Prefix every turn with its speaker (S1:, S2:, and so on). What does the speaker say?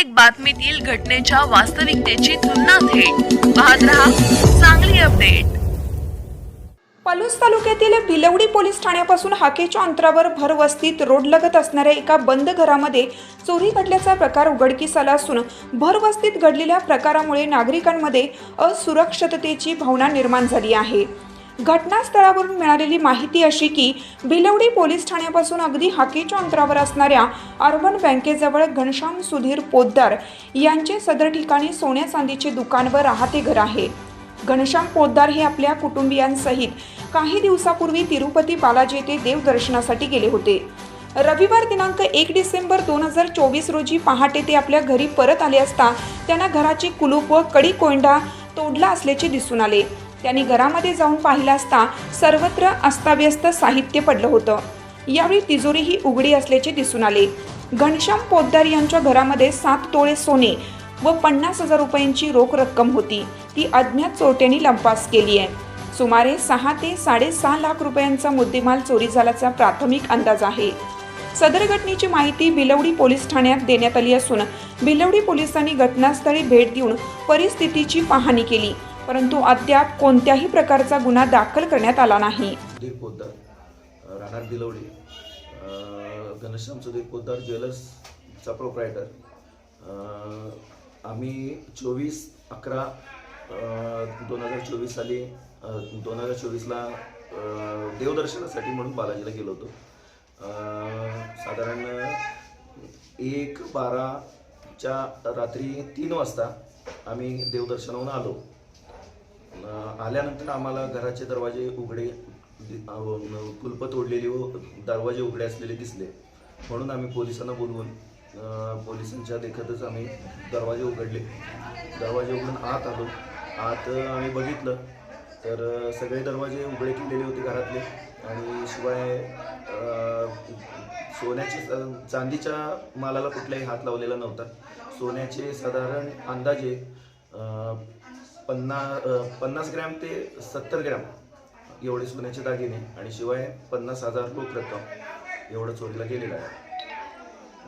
S1: प्रत्येक बातमीतील घटनेच्या वास्तविकतेची तुलना थेट. पाहत रहा चांगली अपडेट.
S2: पलूस तालुक्यातील भिलवडी पोलीस ठाण्यापासून हाकेच्या अंतरावर भरवस्तीत रोड लगत असणाऱ्या एका बंद घरामध्ये चोरी घडल्याचा प्रकार उघडकीस आला असून भरवस्तीत घडलेल्या प्रकारामुळे नागरिकांमध्ये असुरक्षिततेची भावना निर्माण झाली आहे. घटनास्थळावरून मिळालेली माहिती अशी की भिलवडी पोलीस ठाण्यापासून अगदी हाकेच्या अंतरावर असणाऱ्या अर्बन बँकेजवळ घनश्याम सुधीर पोद्दार यांचे सदर ठिकाणी सोन्या चांदीचे दुकान व राहते घर आहे. घनश्याम पोद्दार हे आपल्या कुटुंबियांसहित काही दिवसापूर्वी तिरुपती बालाजी येथे देवदर्शनासाठी गेले होते. रविवार दिनांक एक डिसेंबर दोन हजार चोवीस रोजी पहाटे ते आपल्या घरी परत आले असता त्यांना घराची कुलूप व कडी कोंडा तोडला असल्याचे दिसून आले. त्यांनी घरामध्ये जाऊन पाहिला असता सर्वत्र अस्ताव्यस्त साहित्य पडलं होतं. यावेळी तिजोरी ही उघडी असल्याचे दिसून आले. घनश्याम पोद्दार यांच्या घरामध्ये सात तोळे सोने व पन्नास हजार रुपयांची रोख रक्कम होती. ती अज्ञात चोरट्यांनी लंपास केली आहे. सुमारे सहा ते साडेसहा लाख रुपयांचा मुद्देमाल चोरी झाल्याचा प्राथमिक अंदाज आहे. सदर घटनेची माहिती बिलवडी पोलीस ठाण्यात देण्यात आली असून बिलवडी पोलिसांनी घटनास्थळी भेट देऊन परिस्थितीची पाहणी केली. परंतु अद्याप कोणत्याही प्रकारचा गुन्हा दाखल करण्यात आला नाही.
S3: राहणार बिलवडी घनश्याम सुधीर पोद्दार ज्वेलर्सचा प्रोप्रायटर आम्ही चोवीस अकरा दोन हजार चोवीस साली दोन हजार चोवीसला देवदर्शनासाठी म्हणून बालाजीला गेलो होतो. साधारण एक बाराच्या रात्री तीन वाजता आम्ही देवदर्शनाहून आलो. आल्यानंतर आम्हाला घराचे दरवाजे उघडे कुलप तोडलेली व दरवाजे उघडे असलेले दिसले. म्हणून आम्ही पोलिसांना बोलवून पोलिसांच्या देखतच आम्ही दरवाजे उघडले. दरवाजे उघडून आत आलो. आत आम्ही बघितलं. तर सगळे दरवाजे उघडे केलेले होते घरातले. आणि शिवाय सोन्याचे चांदीच्या मालाला कुठलाही हात लावलेला नव्हता. सोन्याचे साधारण अंदाजे पन्नास पन्नास ग्रॅम ते सत्तर ग्रॅम एवढे सोन्याचे दागिने आणि शिवाय पन्नास हजार रोख रक्कम एवढं चोरीला गेलेलं आहे.